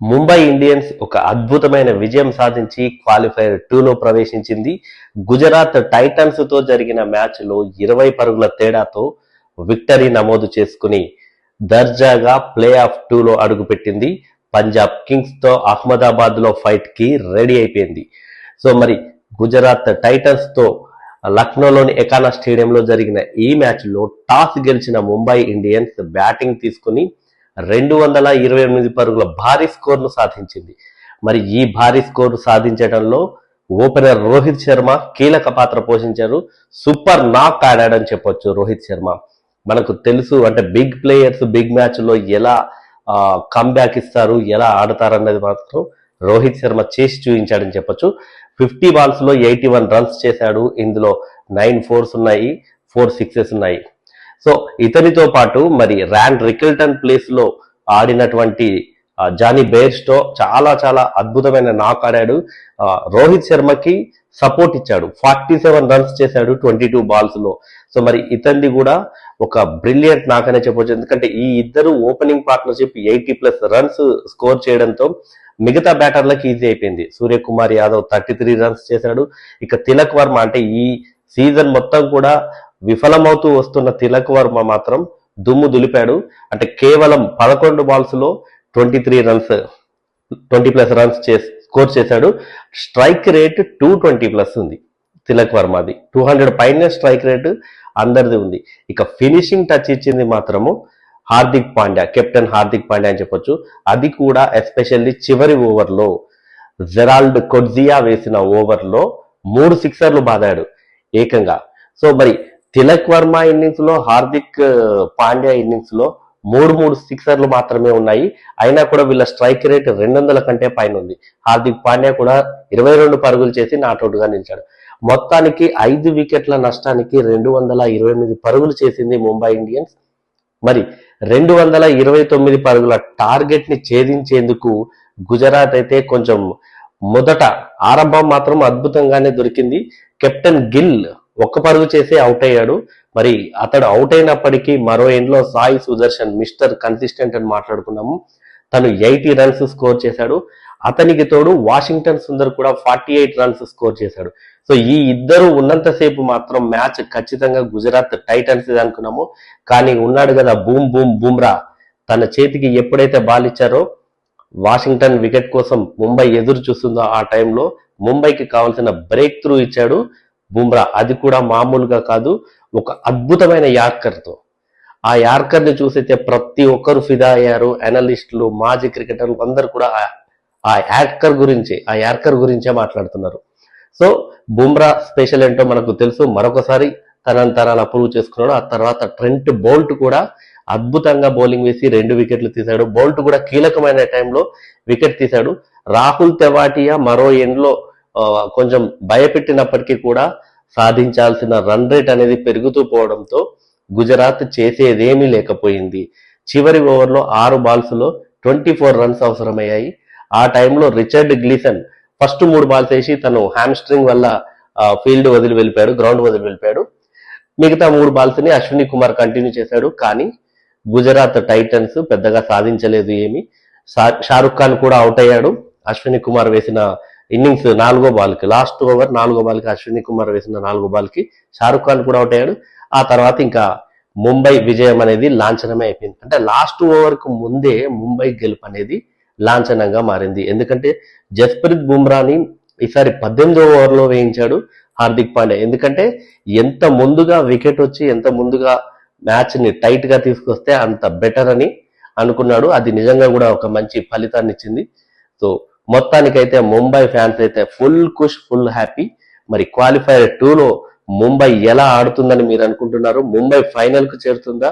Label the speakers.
Speaker 1: Mumbai Indians ఒక అద్భుతమైన విజయం సాధించి క్వాలిఫైర్ టూలో ప్రవేశించింది. గుజరాత్ టైటన్స్తో జరిగిన మ్యాచ్లో ఇరవై పరుగుల తేడాతో విక్టరీ నమోదు చేసుకుని దర్జాగా ప్లే ఆఫ్ టూలో అడుగుపెట్టింది. పంజాబ్ కింగ్స్తో అహ్మదాబాద్లో ఫైట్కి రెడీ అయిపోయింది. సో మరి గుజరాత్ టైటన్స్తో లక్నోలోని ఎకానా స్టేడియంలో జరిగిన ఈ మ్యాచ్లో టాస్ గెలిచిన ముంబై ఇండియన్స్ బ్యాటింగ్ తీసుకుని రెండు వందల ఇరవై ఎనిమిది పరుగుల భారీ స్కోర్ను సాధించింది. మరి ఈ భారీ స్కోర్ సాధించడంలో ఓపెనర్ రోహిత్ శర్మ కీలక పాత్ర పోషించారు. సూపర్ నాక్ ఆడాడని చెప్పొచ్చు రోహిత్ శర్మ. మనకు తెలుసు అంటే బిగ్ ప్లేయర్స్ బిగ్ మ్యాచ్లో ఎలా కమ్బ్యాక్ ఇస్తారు ఎలా ఆడతారు అన్నది మాత్రం రోహిత్ శర్మ చేసి చూపించాడని చెప్పొచ్చు. ఫిఫ్టీ బాల్స్లో ఎయిటీ వన్ రన్స్ చేశాడు. ఇందులో నైన్ ఫోర్స్ ఉన్నాయి ఫోర్ సిక్సెస్ ఉన్నాయి. సో ఇతనితో పాటు మరి ర్యాన్ రికిల్టన్ ప్లేస్లో ఆడినటువంటి జానీ బేర్స్టో చాలా చాలా అద్భుతమైన నాక్ ఆడాడు. రోహిత్ శర్మకి సపోర్ట్ ఇచ్చాడు. ఫార్టీ సెవెన్ రన్స్ చేశాడు ట్వంటీ టూ బాల్స్లో. సో మరి ఇతన్ని కూడా ఒక బ్రిలియంట్ నాక్ అనే చెప్పొచ్చు. ఎందుకంటే ఈ ఇద్దరు opening partnership eighty plus runs score చేయడంతో మిగతా బ్యాటర్లకు ఈజీ అయిపోయింది. Suryakumar Yadav thirty three runs చేశాడు. ఇక తిలక్ వర్మ అంటే ఈ సీజన్ మొత్తం కూడా విఫలమవుతూ వస్తున్న తిలక్ వర్మ మాత్రం దుమ్ము దులిపాడు. అంటే కేవలం పదకొండు బాల్స్లో twenty three runs twenty plus runs score చేశాడు. Strike rate two twenty plus ఉంది తిలక్ వర్మది. టూ హండ్రెడ్ పైన స్ట్రైక్ రేట్ అందరిది ఉంది. ఇక ఫినిషింగ్ టచ్ ఇచ్చింది మాత్రము హార్దిక్ పాండ్యా కెప్టెన్ హార్దిక్ పాండ్యా అని చెప్పొచ్చు. అది కూడా ఎస్పెషల్లీ చివరి ఓవర్లో జెరాల్డ్ కొడ్జియా వేసిన ఓవర్లో మూడు సిక్సర్లు బాదాడు ఏకంగా. సో మరి తిలక్ వర్మ ఇన్నింగ్స్లో హార్దిక్ పాండ్యా ఇన్నింగ్స్లో మూడు మూడు సిక్సర్లు మాత్రమే ఉన్నాయి. అయినా కూడా వీళ్ళ స్ట్రైక్ రేట్ రెండు వందల కంటే పైన ఉంది హార్దిక్ పాండ్యా కూడా ఇరవై రెండు పరుగులు చేసి నాట్అవుట్గా నిలిచాడు. మొత్తానికి ఐదు వికెట్ల నష్టానికి రెండు వందల ఇరవై ఎనిమిది పరుగులు చేసింది ముంబై ఇండియన్స్. మరి రెండు వందల ఇరవై తొమ్మిది పరుగుల టార్గెట్ని ఛేదించేందుకు గుజరాత్ అయితే కొంచెం మొదట ఆరంభం మాత్రం అద్భుతంగానే దొరికింది. కెప్టెన్ గిల్ ఒక్క పరుగు చేసి అవుట్ అయ్యాడు. మరి అతడు అవుట్ అయినప్పటికీ మరో ఎండ్లో సాయి సుదర్శన్ మిస్టర్ కన్సిస్టెంట్ అని మాట్లాడుకున్నాము. తను ఎయిటీ రన్స్ స్కోర్ చేశాడు. అతనికి తోడు వాషింగ్టన్ సుందర్ కూడా ఫార్టీ ఎయిట్ రన్స్ స్కోర్ చేశాడు. సో ఈ ఇద్దరు ఉన్నంతసేపు మాత్రం మ్యాచ్ ఖచ్చితంగా గుజరాత్ టైటన్స్ అనుకున్నాము. కానీ ఉన్నాడు కదా బూమ్ బూమ్ బూమ్రా. తన చేతికి ఎప్పుడైతే బాల్ ఇచ్చారో వాషింగ్టన్ వికెట్ కోసం ముంబై ఎదురు చూస్తుందో ఆ టైంలో ముంబైకి కావాల్సిన బ్రేక్ త్రూ ఇచ్చాడు. బుమ్రా. అది కూడా మామూలుగా కాదు ఒక అద్భుతమైన యార్కర్తో. ఆ యార్కర్ని చూసైతే ప్రతి ఒక్కరు ఫిదా అయ్యారు. అనలిస్టులు మాజీ క్రికెటర్లు అందరు కూడా ఆ- ఆ యార్కర్ గురించి ఆ యార్కర్ గురించే మాట్లాడుతున్నారు. సో బుమ్రా స్పెషల్ ఏంటో మనకు తెలుసు. మరొకసారి తనంతరాలు అప్రూవ్ చేసుకున్నాడు. ఆ తర్వాత ట్రెంట్ బోల్ట్ కూడా అద్భుతంగా బౌలింగ్ వేసి రెండు వికెట్లు తీశాడు. బోల్ట్ కూడా కీలకమైన టైంలో వికెట్ తీశాడు. రాహుల్ తెవాటియా మరో ఎండ్లో కొంచెం భయపెట్టినప్పటికీ కూడా సాధించాల్సిన రన్ రేట్ అనేది పెరుగుతూ పోవడంతో గుజరాత్ చేసేదేమీ లేకపోయింది. చివరి ఓవర్లో ఆరు బాల్స్లో ట్వంటీ ఫోర్ రన్స్ అవసరమయ్యాయి. ఆ టైంలో రిచర్డ్ గ్లీసన్ ఫస్ట్ మూడు బాల్స్ వేసి తను హ్యామ్స్ట్రింగ్ వల్ల ఫీల్డ్ వదిలి వెళ్ళిపోయాడు గ్రౌండ్ వదిలి వెళ్ళిపోయాడు. మిగతా మూడు బాల్స్ని అశ్విని కుమార్ కంటిన్యూ చేశాడు. కానీ గుజరాత్ టైటన్స్ పెద్దగా సాధించలేదు ఏమి. షారుఖ్ ఖాన్ కూడా అవుట్ అయ్యాడు. అశ్విని కుమార్ వేసిన ఇన్నింగ్స్ నాలుగో బాల్కి లాస్ట్ ఓవర్ నాలుగో బాల్కి అశ్విని కుమార్ వేసిన నాలుగో బాల్కి షారుఖ్ ఖాన్ కూడా అవుట్ అయ్యాడు. ఆ తర్వాత ఇంకా ముంబై విజయం అనేది లాంఛనమే అయిపోయింది. అంటే లాస్ట్ ఓవర్కు ముందే ముంబై గెలుపు అనేది లాంఛనంగా మారింది. ఎందుకంటే జస్ప్రీత్ బుమ్రాని ఈసారి పద్దెనిమిదో ఓవర్లో వేయించాడు హార్దిక్ పాండే ఎందుకంటే ఎంత ముందుగా వికెట్ వచ్చి ఎంత ముందుగా మ్యాచ్ని టైట్గా తీసుకొస్తే అంత బెటర్ అని అనుకున్నాడు. అది నిజంగా కూడా ఒక మంచి ఫలితాన్ని ఇచ్చింది. సో మొత్తానికైతే ముంబై ఫ్యాన్స్ అయితే ఫుల్ కుష్ ఫుల్ హ్యాపీ. మరి క్వాలిఫైర్ టూలో ముంబై ఎలా ఆడుతుందని మీరు అనుకుంటున్నారు? ముంబై ఫైనల్కు చేరుతుందా?